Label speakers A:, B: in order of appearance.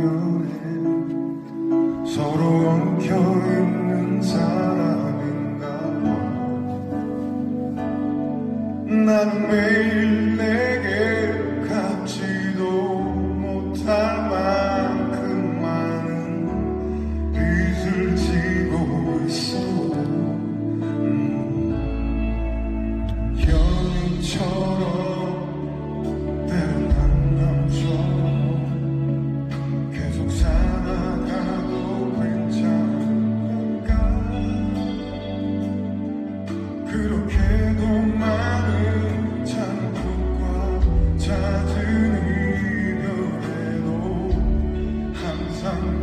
A: 여행 서로 엉켜 있는 사람인가 봐. 난 매일 내 sun